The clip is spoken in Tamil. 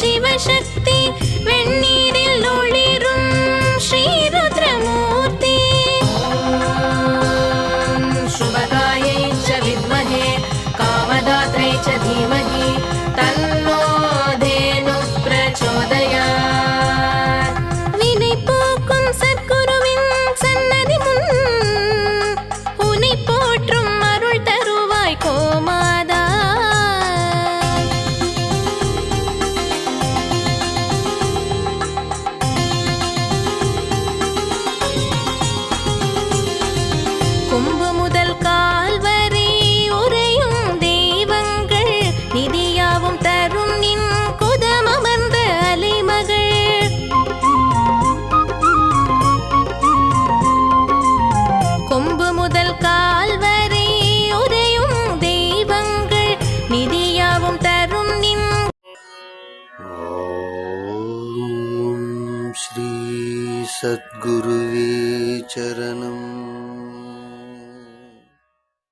சிவசக்தி வெண்ணீர் श्रीसद्गुरुवे चरणम्